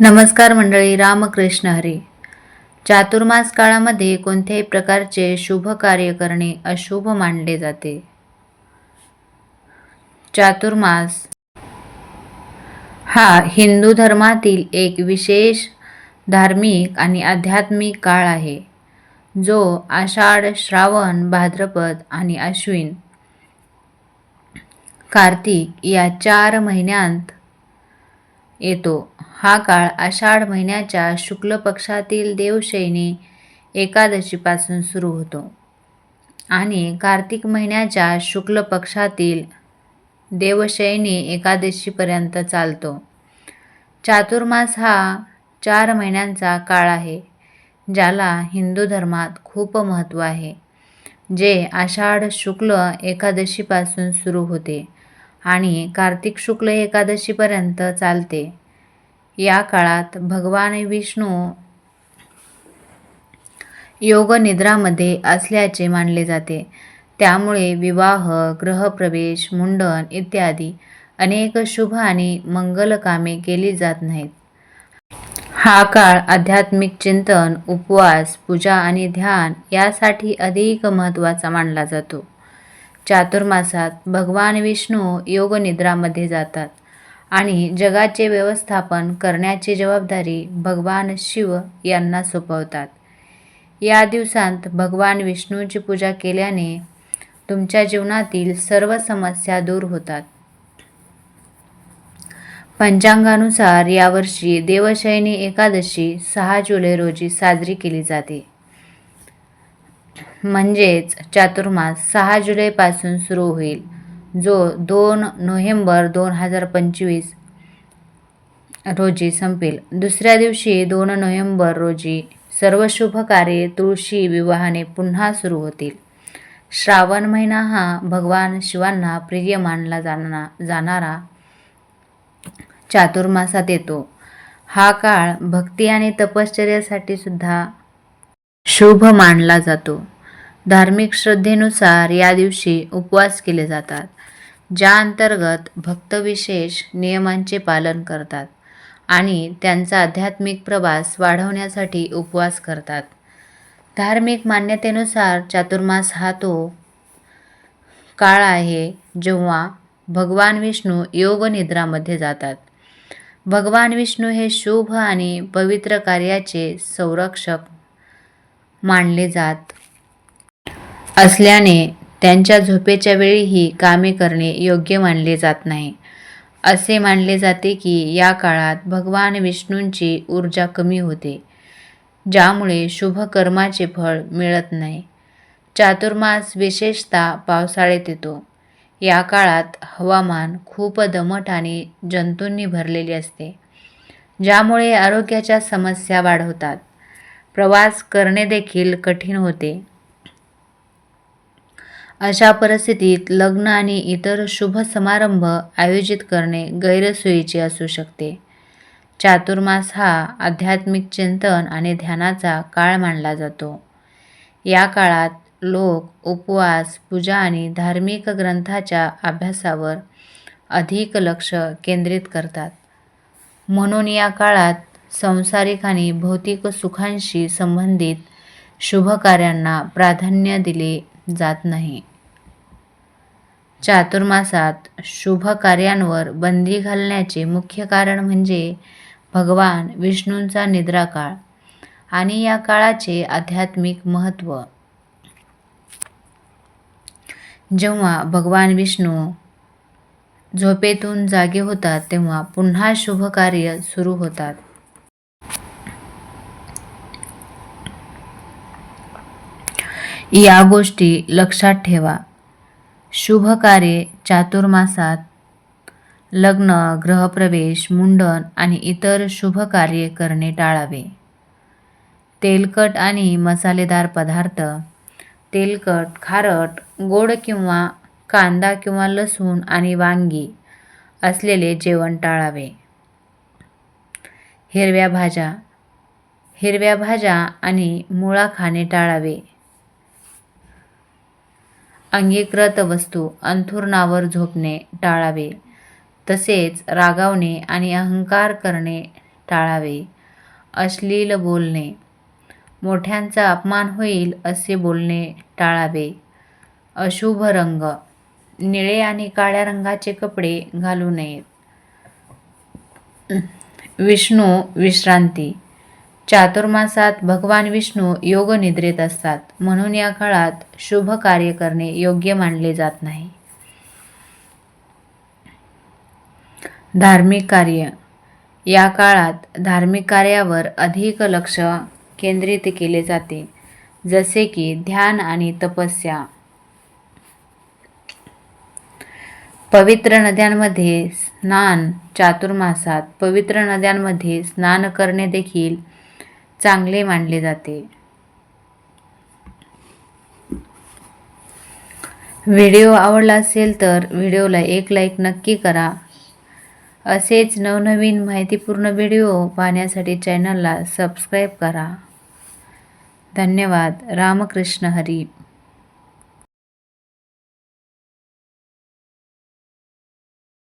नमस्कार मंडळी रामकृष्ण हरी. चातुर्मास काळामध्ये कोणत्याही प्रकारचे शुभ कार्य करणे अशुभ मानले जाते. चातुर्मास हा हिंदू धर्मातील एक विशेष धार्मिक आणि आध्यात्मिक काळ आहे. जो आषाढ श्रावण भाद्रपद आणि अश्विन कार्तिक या चार महिन्यांत येतो. हा काळ आषाढ महिन्याच्या शुक्ल पक्षातील देवशयनी एकादशीपासून सुरू होतो आणि कार्तिक महिन्याच्या शुक्ल पक्षातील देवशयनी एकादशीपर्यंत चालतो. चातुर्मास हा चार महिन्यांचा काळ आहे ज्याला हिंदू धर्मात खूप महत्त्व आहे जे आषाढ शुक्ल एकादशीपासून सुरू होते. आणि कार्तिक शुक्ल एकादशीपर्यंत चालते. या काळात भगवान विष्णू योगनिद्रामध्ये असल्याचे मानले जाते. त्यामुळे विवाह ग्रहप्रवेश मुंडन इत्यादी अनेक शुभ आणि मंगल कामे केली जात नाहीत. हा काळ आध्यात्मिक चिंतन उपवास पूजा आणि ध्यान यासाठी अधिक महत्त्वाचा मानला जातो. चातुर्मासात भगवान विष्णू योगनिद्रामध्ये जातात आणि जगाचे व्यवस्थापन करण्याची जबाबदारी भगवान शिव यांना सोपवतात. या दिवसांत भगवान विष्णूची पूजा केल्याने तुमच्या जीवनातील सर्व समस्या दूर होतात. पंचांगानुसार यावर्षी देवशयनी एकादशी सहा जुलै रोजी साजरी केली जाते. म्हणजेच चातुर्मास सहा जुलैपासून सुरू होईल जो दोन नोव्हेंबर दोन हजार पंचवीस रोजी संपेल. दुसऱ्या दिवशी दोन नोव्हेंबर रोजी सर्व शुभ कार्ये तुळशी विवाहाने पुन्हा सुरू होतील. श्रावण महिना हा भगवान शिवांना प्रिय मानला जाणा जाणारा चातुर्मासात येतो. हा काळ भक्ती आणि तपश्चर्यासाठी सुद्धा शुभ मानला जातो. धार्मिक श्रद्धेनुसार या दिवशी उपवास केले जातात ज्या अंतर्गत भक्त विशेष नियमांचे पालन करतात आणि त्यांचा आध्यात्मिक प्रवास वाढवण्यासाठी उपवास करतात. धार्मिक मान्यतेनुसार चातुर्मास हा तो काळ आहे जेव्हा भगवान विष्णू योगनिद्रामध्ये जातात. भगवान विष्णू हे शुभ आणि पवित्र कार्याचे संरक्षक मानले जात असल्याने त्यांच्या झोपेच्या वेळीही कामे करणे योग्य मानले जात नाही. असे मानले जाते की या काळात भगवान विष्णूंची ऊर्जा कमी होते ज्यामुळे शुभ कर्माचे फळ मिळत नाही. चातुर्मास विशेषतः पावसाळ्यात येतो. या काळात हवामान खूप दमट आणि जंतूंनी भरलेले असते ज्यामुळे आरोग्याच्या समस्या वाढवतात. प्रवास करणे देखील कठीण होते. अशा परिस्थितीत लग्न आणि इतर शुभ समारंभ आयोजित करणे गैरसोयीचे असू शकते. चातुर्मास हा आध्यात्मिक चिंतन आणि ध्यानाचा काळ मानला जातो. या काळात लोक उपवास पूजा आणि धार्मिक ग्रंथाच्या अभ्यासावर अधिक लक्ष केंद्रित करतात. म्हणून या काळात संसारिक आणि भौतिक सुखांशी संबंधित शुभ कार्यांना प्राधान्य दिले जात नाही. चातुर्मासात शुभ कार्यांवर बंदी घालण्याचे मुख्य कारण म्हणजे भगवान विष्णूंचा निद्राकाळ आणि या काळाचे आध्यात्मिक महत्त्व. जेव्हा भगवान विष्णू झोपेतून जागे होतात तेव्हा पुन्हा शुभ कार्य सुरू होतात. या गोष्टी लक्षात ठेवा. शुभ कार्ये चातुर्मासात लग्न ग्रहप्रवेश मुंडन आणि इतर शुभ कार्ये करणे टाळावे. तेलकट आणि मसालेदार पदार्थ तेलकट खारट गोड किंवा कांदा किंवा लसूण आणि वांगी असलेले जेवण टाळावे. हिरव्या भाज्या हिरव्या भाज्या आणि मुळा खाणे टाळावे. अंगीकृत वस्तू अंथुरणावर झोपणे टाळावे. तसेच रागावणे आणि अहंकार करणे टाळावे. अश्लील बोलणे. मोठ्यांचा अपमान होईल असे बोलणे टाळावे. अशुभ रंग. निळे आणि काळ्या रंगाचे कपडे घालू नयेत. विष्णू विश्रांती. चातुर्मासात भगवान विष्णू योगनिद्रेत असतात. म्हणून या काळात शुभ कार्य करणे योग्य मानले जात नाही. धार्मिक कार्य. या काळात धार्मिक कार्यावर अधिक लक्ष केंद्रित केले जाते. जसे की ध्यान आणि तपस्या. पवित्र नद्यांमध्ये स्नान चातुर्मासात पवित्र नद्यांमध्ये स्नान करणे देखील चांगले मानले जाते. व्हिडिओ आवडला असेल तर व्हिडिओला एक लाईक नक्की करा. असेच नवनवीन माहितीपूर्ण व्हिडिओ पाहण्यासाठी चॅनलला सबस्क्राईब करा. धन्यवाद. रामकृष्ण हरी.